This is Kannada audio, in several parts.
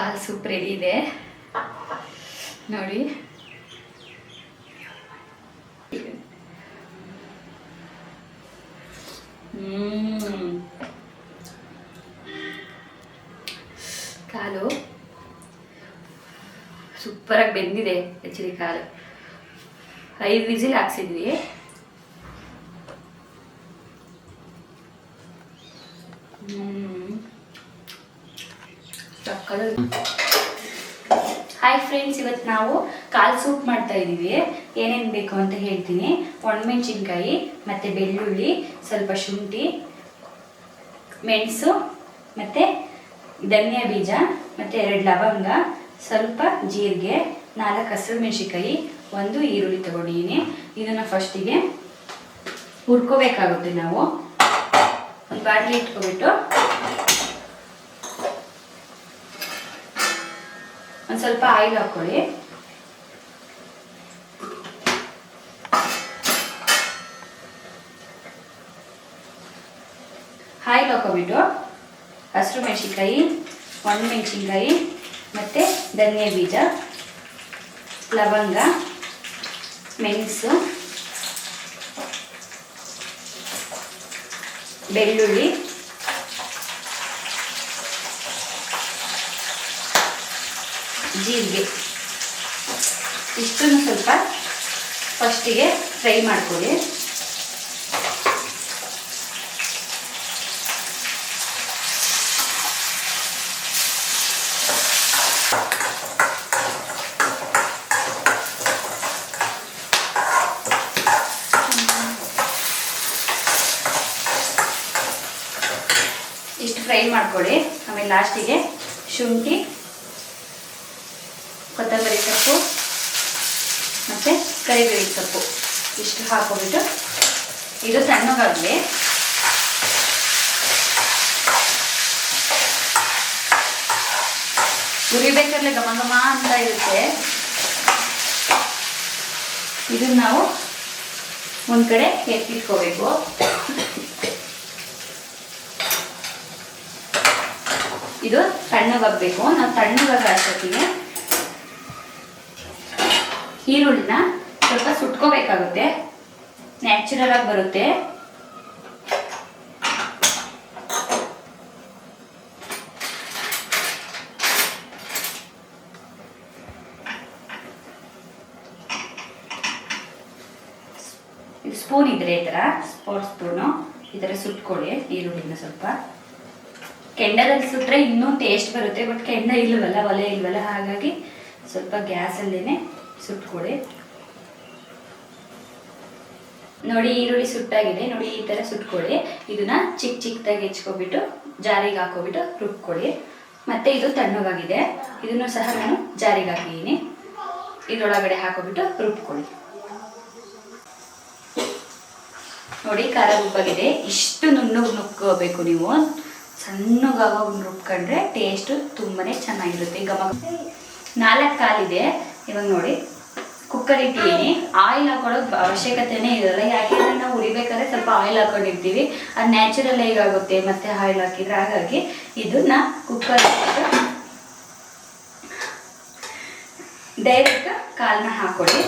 ಕಾಲು ಸೂಪ್ ರೆಡಿ ಇದೆ. ನೋಡಿ. ಕಾಲು ಸೂಪರಾಗಿ ಬೆಂದಿದೆ ಆ್ಯಕ್ಚುಲಿ ಕಾಲು. ಐದು ವಿಸಿಲ್ ಹಾಕ್ಸಿದ್ವಿ. ಹಾಯ್ ಫ್ರೆಂಡ್ಸ್ ಇವತ್ತು ನಾವು ಕಾಲ್ ಸೂಪ್ ಮಾಡ್ತಾ ಇದ್ದೀವಿ. ಏನೇನು ಬೇಕು ಅಂತ ಹೇಳ್ತೀನಿ. ಒಣಮೆಣಸಿನ್ಕಾಯಿ, ಮತ್ತು ಬೆಳ್ಳುಳ್ಳಿ, ಸ್ವಲ್ಪ ಶುಂಠಿ, ಮೆಣಸು, ಮತ್ತು ಧನಿಯಾ ಬೀಜ, ಮತ್ತು ಎರಡು ಲವಂಗ, ಸ್ವಲ್ಪ ಜೀರಿಗೆ, ನಾಲ್ಕು ಹಸಿರು ಮೆಣಸಿನ್ಕಾಯಿ, ಒಂದು ಈರುಳ್ಳಿ ತಗೊಂಡಿದ್ದೀನಿ. ಇದನ್ನು ಫಸ್ಟಿಗೆ ಹುರ್ಕೋಬೇಕಾಗುತ್ತೆ ನಾವು. ಒಂದು ಬಾಟ್ಲಿ ಇಟ್ಕೊಬಿಟ್ಟು ಒಂದು ಸ್ವಲ್ಪ ಆಯಿಲ್ ಹಾಕ್ಕೊಳ್ಳಿ. ಆಯಿಲ್ ಹಾಕೋಬಿಟ್ಟು ಹಸಿರು ಮೆಣಸಿನ್ಕಾಯಿ ಒಣಮೆಣಸಿನ್ಕಾಯಿ ಮತ್ತು ಧನಿಯಾ ಬೀಜ, ಲವಂಗ, ಮೆಣಸು, ಬೆಳ್ಳುಳ್ಳಿ. ಜೀರಿಗೆ. ಇಷ್ಟನ್ನು ಸ್ವಲ್ಪ ಫಸ್ಟಿಗೆ ಫ್ರೈ ಮಾಡ್ಕೊಳ್ಳಿ. ಇಷ್ಟು ಫ್ರೈ ಮಾಡ್ಕೊಳ್ಳಿ. ಆಮೇಲೆ ಲಾಸ್ಟಿಗೆ ಶುಂಠಿ ಕೊತ್ತಂಬರಿ ಸೊಪ್ಪು ಮತ್ತು ಕರಿಬೇವಿ ಸೊಪ್ಪು ಇಷ್ಟು ಹಾಕ್ಕೊಬಿಟ್ಟು ಇದು ತಣ್ಣಗಾಗಲಿ ಉರಿಬೇಕಾದ್ರೆ ಘಮ ಘಮ ಅಂತ ಇರುತ್ತೆ. ಇದನ್ನ ನಾವು ಒಂದು ಕಡೆ ಎತ್ತಿಟ್ಕೋಬೇಕು. ಇದು ತಣ್ಣಗಾಗಬೇಕು ನಾವು ತಣ್ಣಗಾಗ ಅಷ್ಟೊತ್ತಿಗೆ ಈರುಳ್ಳಿನ ಸ್ವಲ್ಪ ಸುಟ್ಕೋಬೇಕಾಗುತ್ತೆ. ನ್ಯಾಚುರಲ್ ಆಗಿ ಬರುತ್ತೆ. ಸ್ಪೂನ್ ಇದ್ರೆ ಈ ಥರ ಸ್ಪೋರ್ಟ್ ಸ್ಪೂನು ಈ ಥರ ಸುಟ್ಕೊಳ್ಳಿ ಈರುಳ್ಳಿನ ಸ್ವಲ್ಪ. ಕೆಂಡದಲ್ಲಿ ಸುಟ್ರೆ ಇನ್ನೂ ಟೇಸ್ಟ್ ಬರುತ್ತೆ ಬಟ್ ಕೆಂಡ ಇಲ್ವಲ್ಲ, ಒಲೆ ಇಲ್ವಲ್ಲ, ಹಾಗಾಗಿ ಸ್ವಲ್ಪ ಗ್ಯಾಸಲ್ಲೇ ಸುಟ್ಕೊಳ್ಳಿ ನೋಡಿ ಈರುಳ್ಳಿ ಸುಟ್ಟಾಗಿದೆ. ನೋಡಿ, ಈ ಥರ ಸುಟ್ಕೊಳ್ಳಿ ಇದನ್ನ ಚಿಕ್ಕ ಚಿಕ್ಕದಾಗಿ ಹೆಚ್ಕೊಬಿಟ್ಟು, ಜಾರಿಗೆ ಹಾಕೋಬಿಟ್ಟು ರುಬ್ಕೊಳ್ಳಿ ಮತ್ತೆ ಇದು ತಣ್ಣಗಾಗಿದೆ. ಇದನ್ನು ಸಹ ನಾನು ಜಾರಿಗೆ ಹಾಕಿದ್ದೀನಿ. ಇದರೊಳಗಡೆ ಹಾಕೋಬಿಟ್ಟು ರುಬ್ಕೊಳ್ಳಿ ನೋಡಿ, ಖಾರ ರುಬ್ಬಾಗಿದೆ. ಇಷ್ಟು ನುಣ್ಣಗೆ ನುಕ್ಕೋಬೇಕು ನೀವು. ಸಣ್ಣಗಾಗ ರುಬ್ಕೊಂಡ್ರೆ ಟೇಸ್ಟು ತುಂಬಾನೇ ಚೆನ್ನಾಗಿರುತ್ತೆ. ಘಮ ನಾಲ್ಕು ಕಾಲಿದೆ. ಇವಾಗ ನೋಡಿ. ಕುಕ್ಕರ್ ಇಟ್ಟಿದ್ದೀನಿ. ಆಯಿಲ್ ಹಾಕೊಳ್ಳೋಕೆ ಅವಶ್ಯಕತೆನೇ ಇರಲ್ಲ. ಯಾಕೆಂದ್ರೆ ನಾವು ಉರಿಬೇಕಾದ್ರೆ ಸ್ವಲ್ಪ ಆಯಿಲ್ ಹಾಕೊಂಡಿರ್ತೀವಿ. ಅದು ನ್ಯಾಚುರಲ್ ಹೇಗಾಗುತ್ತೆ ಮತ್ತೆ ಆಯಿಲ್ ಹಾಕಿದ್ರೆ ಹಾಗಾಗಿ ಇದನ್ನ ಕುಕ್ಕರ್ ಡೈರೆಕ್ಟ್ ಕಾಲನ್ನ ಹಾಕೊಳ್ಳಿ.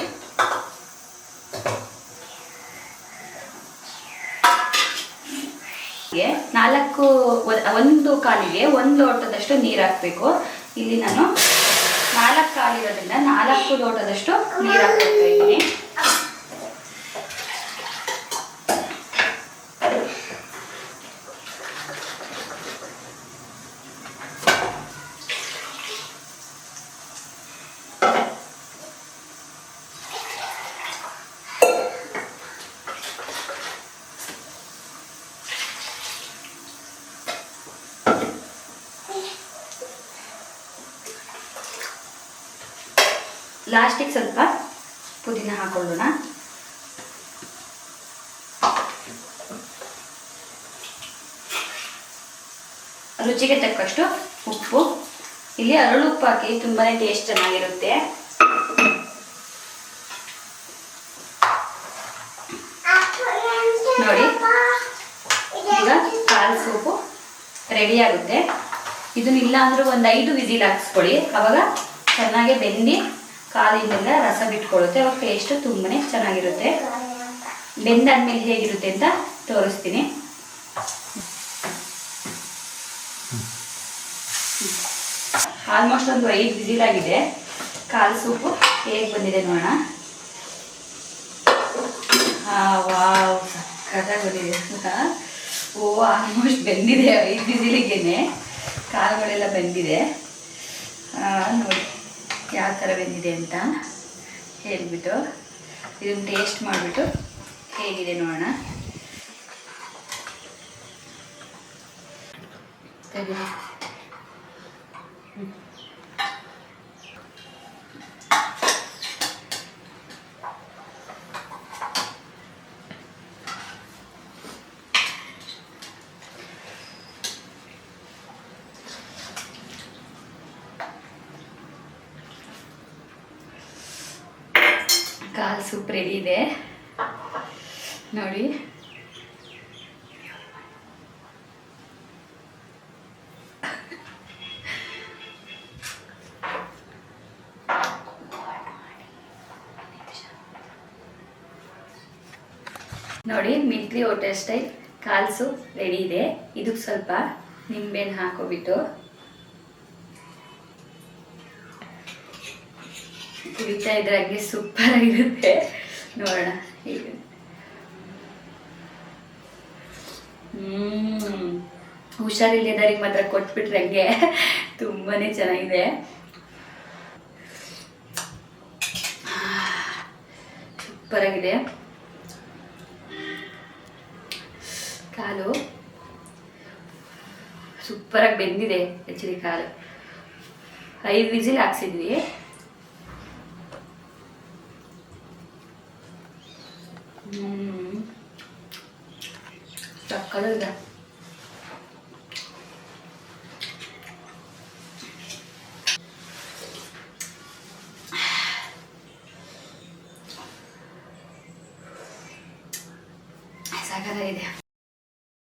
ನಾಲ್ಕು, ಒಂದು ಕಾಲಿಗೆ ಒಂದು ಲೋಟದಷ್ಟು ನೀರು ಹಾಕಬೇಕು. ಇಲ್ಲಿ ನಾನು ನಾಲ್ಕು ಕಾಲಿರೋದ್ರಿಂದ ನಾಲ್ಕು ಲೋಟದಷ್ಟು ನೀರು ಹಾಕ್ತಾ ಇದ್ದೀನಿ. ಲಾಸ್ಟಿಗೆ ಸ್ವಲ್ಪ ಪುದೀನ ಹಾಕೊಳ್ಳೋಣ. ರುಚಿಗೆ ತಕ್ಕಷ್ಟು ಉಪ್ಪು. ಇಲ್ಲಿ ಅರಳು ಉಪ್ಪು ಹಾಕಿ ತುಂಬಾನೇ ಟೇಸ್ಟ್ ಚೆನ್ನಾಗಿರುತ್ತೆ. ನೋಡಿ, ಈಗ ಕಾಲು ಸೂಪು ರೆಡಿ ಆಗುತ್ತೆ. ಇದನ್ನಿಲ್ಲ ಅಂದ್ರೆ ಒಂದು ಐದು ವಿಸಿಲ್ ಹಾಕ್ಸ್ಕೊಳ್ಳಿ. ಅವಾಗ ಚೆನ್ನಾಗಿ ಬೆಂದು ಕಾಲಿಂದೆಲ್ಲ ರಸ ಬಿಟ್ಕೊಳ್ಳುತ್ತೆ. ಅವಾಗ ಟೇಸ್ಟು ತುಂಬಾ ಚೆನ್ನಾಗಿರುತ್ತೆ. ಬೆಂದಾದ್ಮೇಲೆ ಹೇಗಿರುತ್ತೆ ಅಂತ ತೋರಿಸ್ತೀನಿ. ಆಲ್ಮೋಸ್ಟ್ ಒಂದು ಐದು ಬಿಸಿಲಾಗಿದೆ ಕಾಲು ಸೂಪು ಹೇಗೆ ಬಂದಿದೆ ನೋಡೋಣ. ಸಕ್ಕತ್ತಾಗಿ ಬಂದಿದೆ? ಓ ಆಲ್ಮೋಸ್ಟ್ ಬೆಂದಿದೆ. ಐದು ಬಿಸಿಲಿಗೇನೆ ಕಾಲುಗಳೆಲ್ಲ ಬೆಂದಿದೆ. ನೋಡಿ. ಯಾವ ಥರ ಬೆಂದಿದೆ ಅಂತ ಹೇಳಿಬಿಟ್ಟು ಇದನ್ನು ಟೇಸ್ಟ್ ಮಾಡಿಬಿಟ್ಟು ಹೇಗಿದೆ ನೋಡೋಣ ತೆಗೀರಿ. ಕಾಲ್ ಸೂಪ್ ರೆಡಿ ಇದೆ. ನೋಡಿ. ನೋಡಿ ಮಿಲ್ಟ್ರಿ ಹೋಟೆಲ್ ಸ್ಟೈಲ್ ಕಾಲ್ ಸೂಪ್ ರೆಡಿ ಇದೆ. ಇದಕ್ಕೆ ಸ್ವಲ್ಪ ನಿಂಬೆಹಣ್ಣು ಹಾಕೋಬಿಟ್ಟು ಕುಡಿತಾ ಇದ್ರೆ ಹಾಗೆ ಸೂಪರ್ ಆಗಿರುತ್ತೆ. ನೋಡೋಣ ಈಗ ಹ್ಮ್. ಹುಷಾರಿಲ್ಲದವ್ರಿಗೆ ಮಾತ್ರ ಕೊಟ್ಬಿಟ್ರೆ ಹಂಗೆ. ತುಂಬಾನೇ ಚೆನ್ನಾಗಿದೆ. ಸೂಪರ್ ಆಗಿದೆ. ಕಾಲು. ಸೂಪರಾಗಿ ಬೆಂದಿದೆ ಆ್ಯಕ್ಚುಲಿ ಕಾಲು. ಐದು ವಿಸಿಲ್ ಹಾಕ್ಸಿದ್ವಿ. 喝了一点儿再给他一点